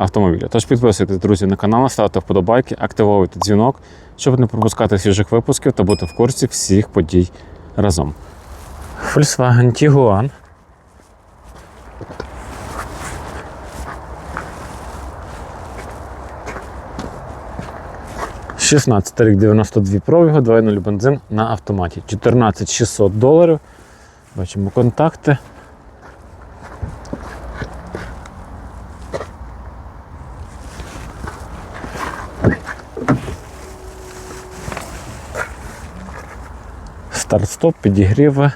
автомобіля. Тож підписуйтесь, друзі, на канал, ставте вподобайки, активовуйте дзвінок, щоб не пропускати свіжих випусків та бути в курсі всіх подій разом. Volkswagen Tiguan. Шістнадцятий рік 92 пробігу, 2.0 бензин на автоматі. 14 600 доларів. Бачимо контакти. Старт-стоп, підігріви.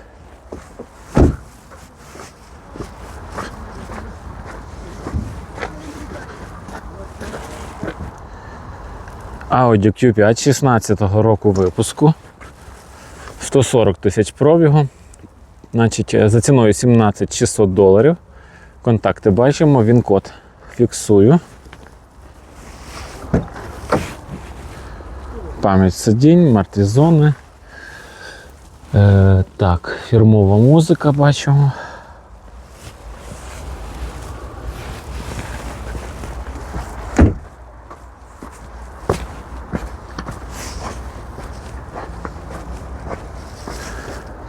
Audi Q5 16 року випуску. 140 тисяч пробігу. Значить, е, за ціною 17 600 доларів. Контакти бачимо, він код фіксую. Пам'ять сидінь, мертві зони. Е, так, фірмова музика бачимо.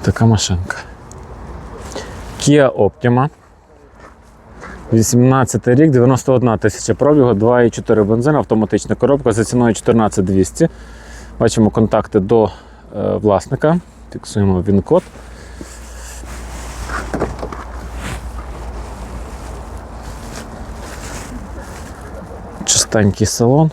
Така машинка. Kia Optima. 18 рік, 91 тисяча пробігу, 2,4 бензин, автоматична коробка за ціною 14200. Бачимо контакти до е, власника. Фіксуємо він-код. Чистенький салон.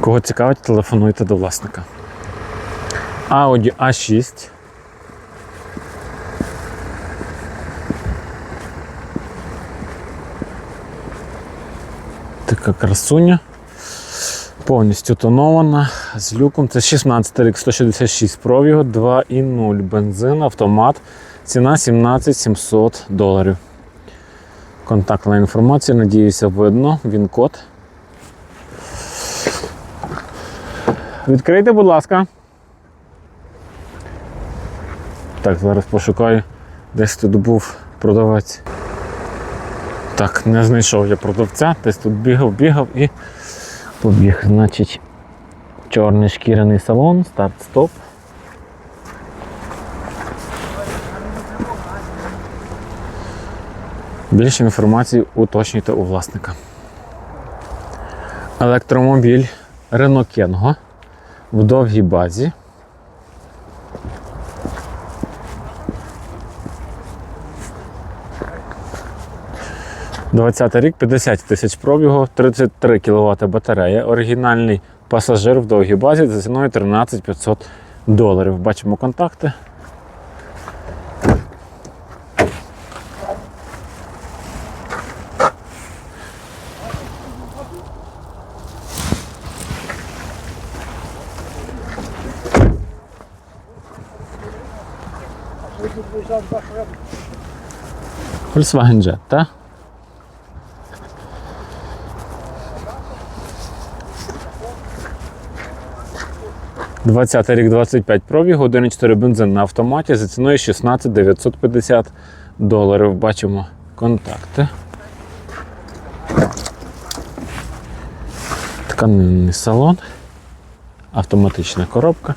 Кого цікавить, телефонуйте до власника. Audi A6. Така красуня. Повністю тонована з люком. Це 16 рік 166 пробігу, 2,0 бензин, автомат. Ціна 17 700 доларів. Контактна інформація, надіюся, видно. Він код. Відкрийте, будь ласка. Так, зараз пошукаю. Десь тут був продавець. Так, не знайшов я продавця, десь тут бігав, бігав і побіг. Значить, чорний шкіряний салон, старт-стоп. Більше інформації уточнюйте у власника. Електромобіль Renault Kengo в довгій базі. 20 рік 50 тисяч пробігу, 33 кВт батарея, оригінальний пасажир в довгій базі за ціною 13 500 доларів. Бачимо контакти. Volkswagen Jetta. 20 рік 25 пробіг, 1,4 бензин на автоматі за ціною 16 950 доларів. Бачимо контакти. Тканинний салон, автоматична коробка.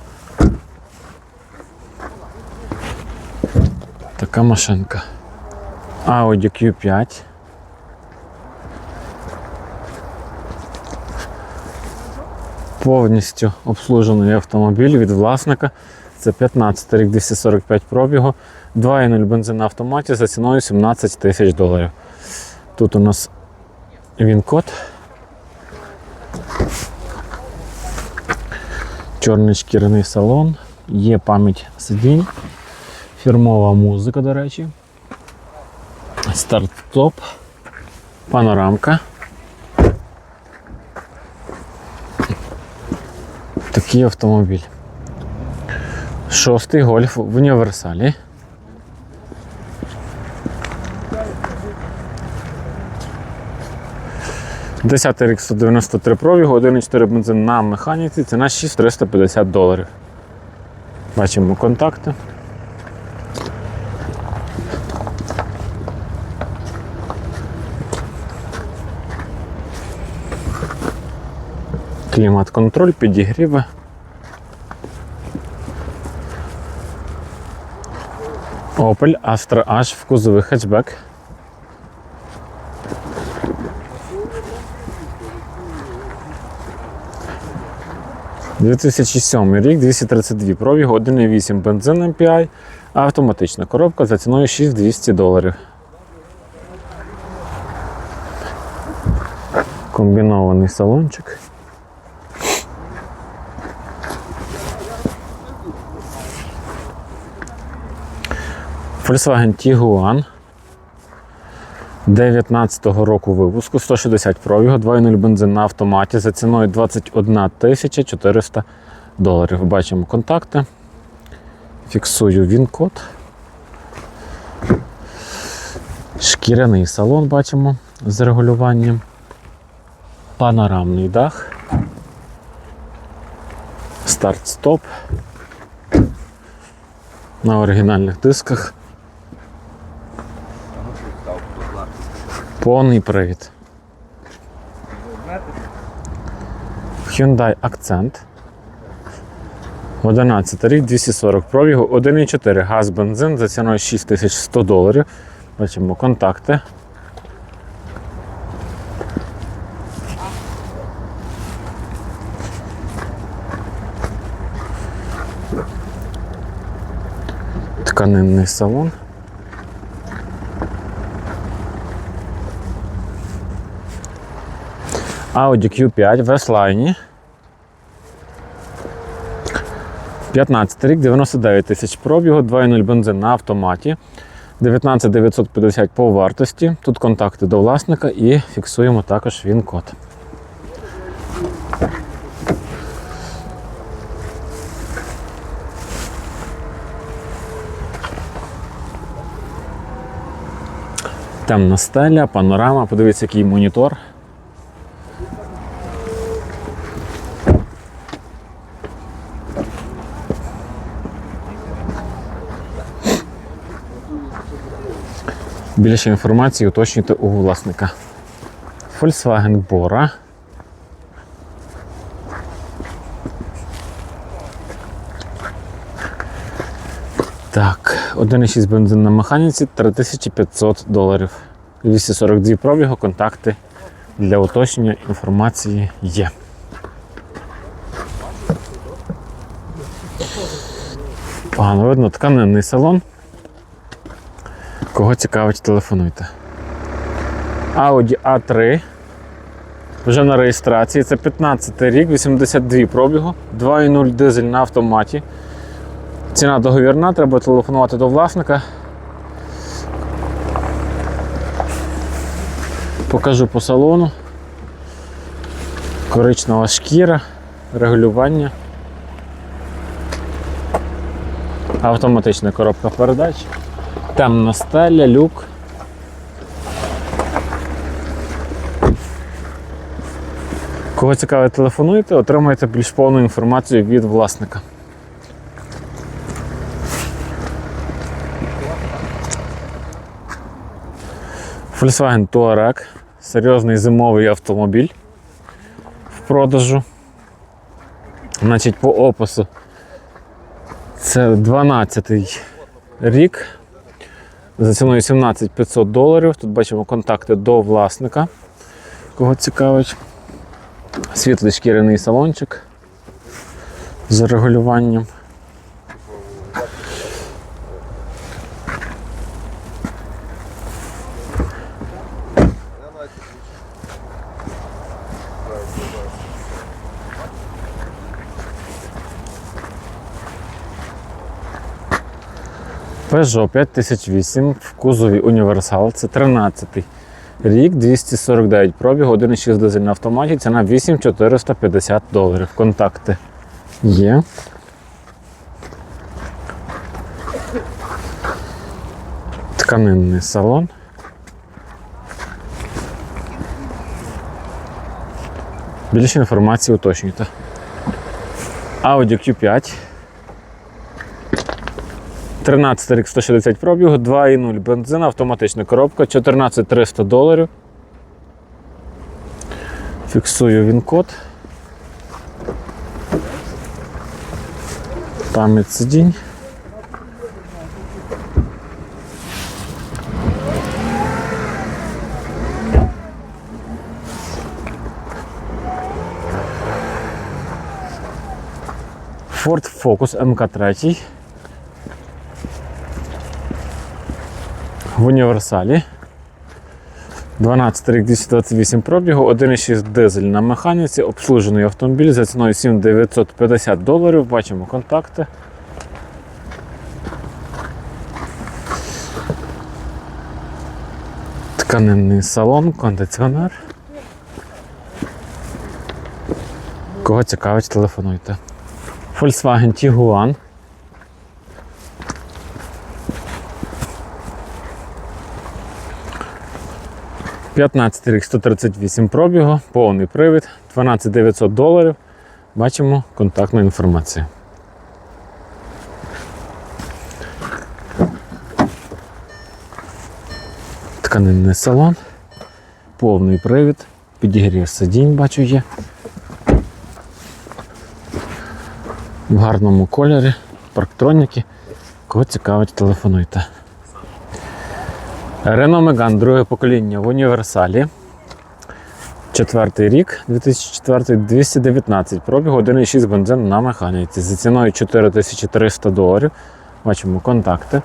Така машинка. Audi Q5. Повністю обслужений автомобіль від власника. Це 15 рік 245 пробігу. 2.0 бензин на автоматі за ціною 17 тисяч доларів. Тут у нас він-код. Чорний шкіряний салон, є пам'ять сидінь, фірмова музика, до речі. Старт-стоп, панорамка. Такий автомобіль. Шостий гольф в універсалі. Десятий рік 193 пробігу, 1,4 бензин на механіці, ціна 6350 доларів. Бачимо контакти. Клімат-контроль, підігріви. Opel Astra H в кузові хетчбек. – 2007 рік, 232 пробіг, 1,8 бензин MPI, автоматична коробка за ціною 6200 доларів. Комбінований салончик. Volkswagen Tiguan 19-го року випуску, 160 пробігу, 2.0 бензин на автоматі за ціною 21 400 доларів. Бачимо контакти. Фіксую він-код. Шкіряний салон бачимо з регулюванням. Панорамний дах. Старт-стоп. На оригінальних дисках. Повний привід. Hyundai Accent. 11 рік, 240 пробігу, 1,4 газ бензин за ціною 6100 доларів. Бачимо контакти. Тканинний салон. Audi Q5 в S-Line. 15 рік, 99 тисяч пробігу, 2.0 бензин на автоматі. 19 950 по вартості. Тут контакти до власника і фіксуємо також він код. Темна стеля, панорама, подивіться, який монітор. Більше інформації уточнюйте у власника. Volkswagen Bora. Так, 1,6 бензин на механіці 3500 доларів. 242 пробігу, контакти для уточнення інформації є. Погано видно, тканинний салон. Кого цікавить, телефонуйте. Audi A3. Вже на реєстрації. Це 15 рік, 82 пробігу, 2.0 дизель на автоматі. Ціна договірна, треба телефонувати до власника. Покажу по салону. Коричнева шкіра, регулювання. Автоматична коробка передач. Темна стеля, люк. Кого цікавить, телефонуйте, отримаєте більш повну інформацію від власника. Volkswagen Touareg. Серйозний зимовий автомобіль в продажу. Значить, по опису це 12-й рік. За ціною 17 500 доларів. Тут бачимо контакти до власника. Кого цікавить. Світлий шкіряний салончик з регулюванням. Peugeot 5008 в кузові універсал. Це 13 рік, 249 пробіг, 1,6 дизель на автоматі, ціна 8450 доларів. Контакти є. Тканинний салон. Більше інформації уточнюйте. Audi Q5. 13 рік 160 пробігу, 2,0 бензин, автоматична коробка, 14 300 доларів. Фіксую він код. Пам'ять сидінь. Ford Focus MK3. В універсалі. 12 рік 228 пробігу, 1,6 дизель на механіці, обслужений автомобіль за ціною 7950 доларів. Бачимо контакти. Тканинний салон, кондиціонер. Кого цікавить, телефонуйте. Volkswagen Tiguan. – 15 рік 138 пробігу, повний привід, 12 900 доларів. Бачимо контактну інформацію. Тканинний салон, повний привід, підігрів сидінь, бачу є. В гарному кольорі, парктроніки. Кого цікавить, телефонуйте. Renault Megane, друге покоління в універсалі. Четвертий рік, 2004, 219 пробігу, 1,6 бензин на механіці. За ціною 4300 доларів. Бачимо контакти.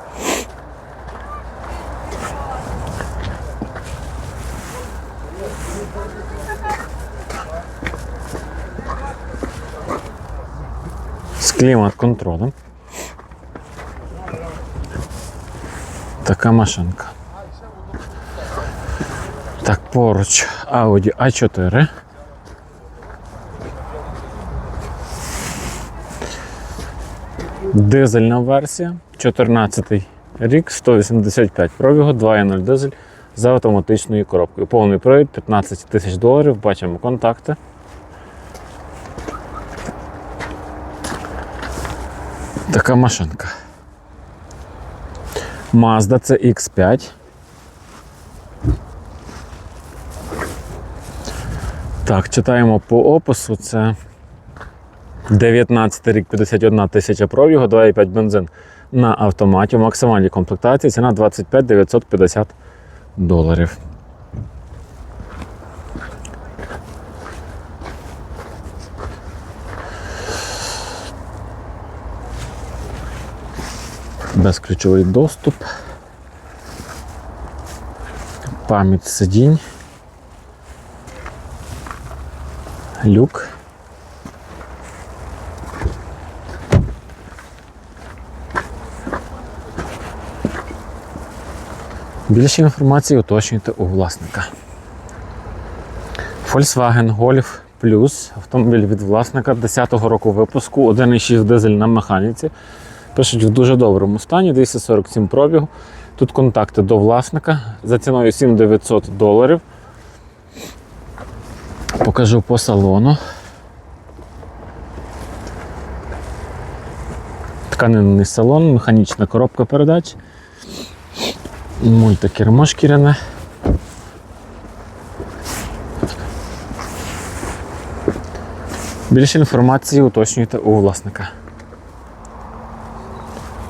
З клімат-контролем. Така машинка. Так, поруч Audi A4. Дизельна версія, 14 рік, 185 пробігу, 2.0 дизель з автоматичною коробкою. Повний привід 15 тисяч доларів. Бачимо контакти. Така машинка. Mazda CX5. Так, читаємо по опису. Це 19 рік 51 тисяча пробігу, 2,5 бензин на автоматі. В максимальній комплектації ціна 25 950 доларів. Безключовий доступ. Пам'ять сидінь. Люк. Більше інформації уточнюйте у власника. Volkswagen Golf Plus автомобіль від власника 10-го року випуску, 1,6 дизель на механіці. Пишуть в дуже доброму стані, 247 пробігу. Тут контакти до власника за ціною 7900 доларів. Покажу по салону. Тканинний салон, механічна коробка передач. Мультикермо шкіряне. Більше інформації уточнюйте у власника.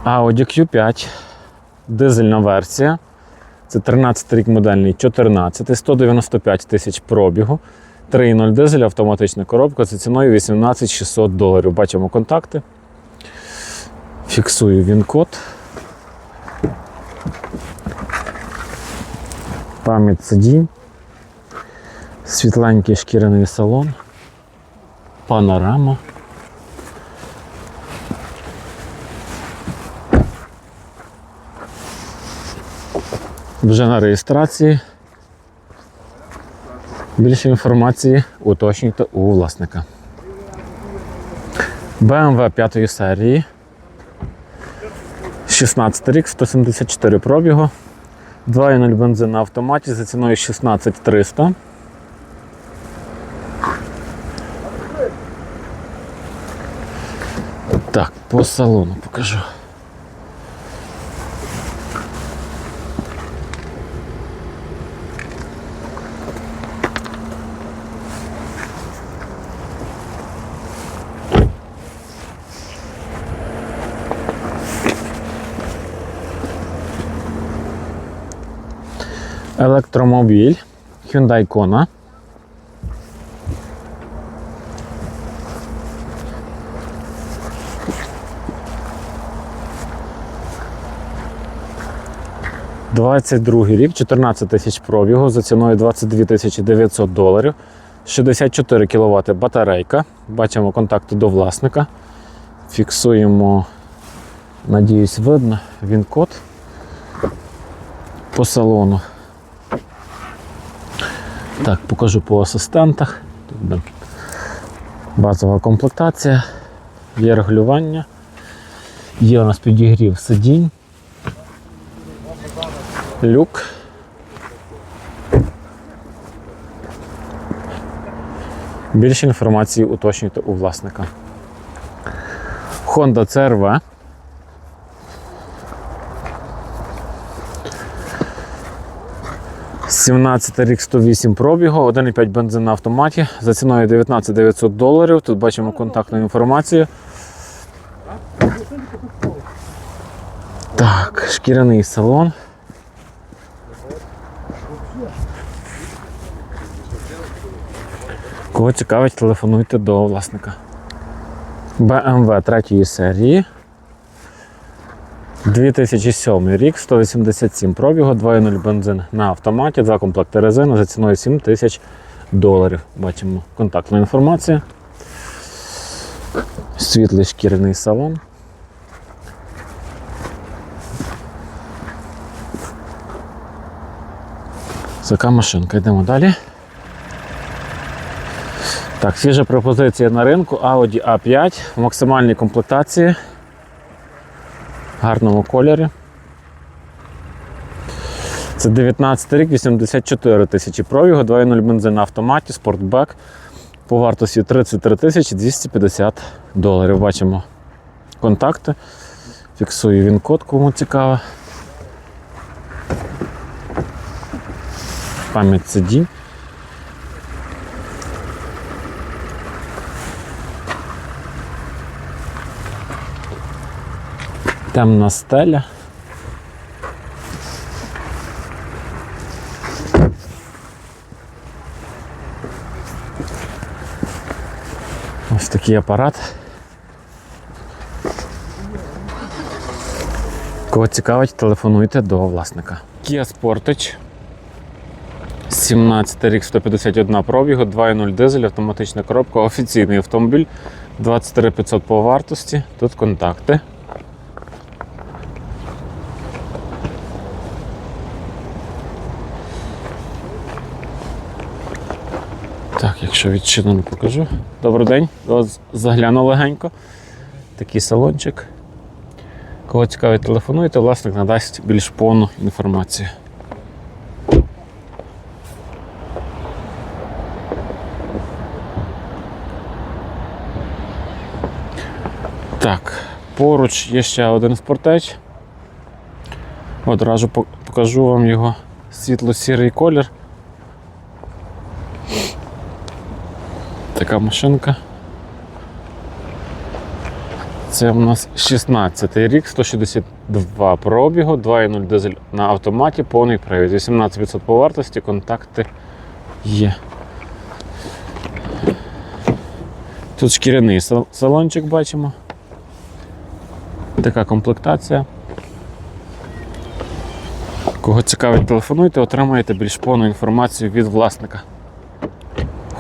Audi Q5 дизельна версія. Це 13 рік модельний, 14, 195 тисяч пробігу. 3.0 дизель, автоматична коробка за ціною 18 600 доларів. Бачимо контакти. Фіксую він код. Пам'ять сидінь. Світленький шкіряний салон. Панорама. Вже на реєстрації. Більше інформації уточнюйте у власника. BMW 5 серії. 16 рік, 174 пробігу. 2.0 бензин на автоматі за ціною 16300. Так, по салону покажу. Електромобіль Hyundai Kona. Двадцять другий рік, 14 тисяч пробігу за ціною 22 тисячі 900 доларів. 64 кВт батарейка. Бачимо контакти до власника. Фіксуємо, надіюсь, видно, він код по салону. Так, покажу по асистентах. Тут базова комплектація, є регулювання, є у нас підігрів сидінь, люк. Більше інформації уточнюйте у власника. Honda CRV. – 17 рік 108 пробігу, 1,5 бензин на автоматі за ціною 19 900 доларів. Тут бачимо контактну інформацію. Так, шкіряний салон. Кого цікавить, телефонуйте до власника. BMW 3 серії. 2007 рік, 187 пробігу, 2.0 бензин на автоматі, два комплекти резини за ціною 7 тисяч доларів. Бачимо контактну інформацію. Світлий шкіряний салон. Така машинка. Йдемо далі. Так, свіжа пропозиція на ринку Audi A5 в максимальній комплектації, гарному кольорі. Це 19 рік, 84 тисячі пробігу, 2.0 бензин на автоматі, спортбек по вартості 33 тисячі 250 доларів. Бачимо контакти. Фіксую він код, кому цікаво. Пам'ять сидінь. Темна стеля. Ось такий апарат. Кого цікавить, телефонуйте до власника. Kia Sportage. 17 рік 151 пробігу, 2.0 дизель, автоматична коробка, офіційний автомобіль, 23 500 по вартості. Тут контакти. Так, якщо відчинено покажу. Добрий день, вас загляну легенько. Такий салончик. Кого цікавить, телефонуйте, власник надасть більш повну інформацію. Так, поруч є ще один спортеч. Одразу покажу вам його світло-сірий колір. Така машинка. Це у нас 16 рік, 162 пробігу, 2.0 дизель на автоматі, повний привід. 18% по вартості, контакти є. Тут шкіряний салончик бачимо. Така комплектація. Кого цікавить, телефонуйте, отримаєте більш повну інформацію від власника.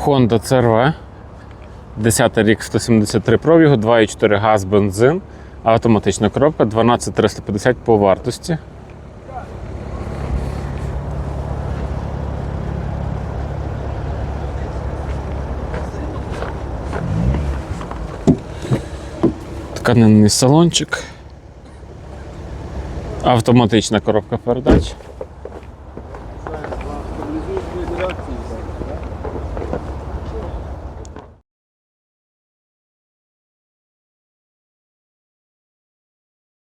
Honda CRV. 10 рік 173 пробігу, 2,4 газ, бензин, автоматична коробка, 12350 по вартості. Тканинний салончик. Автоматична коробка передач.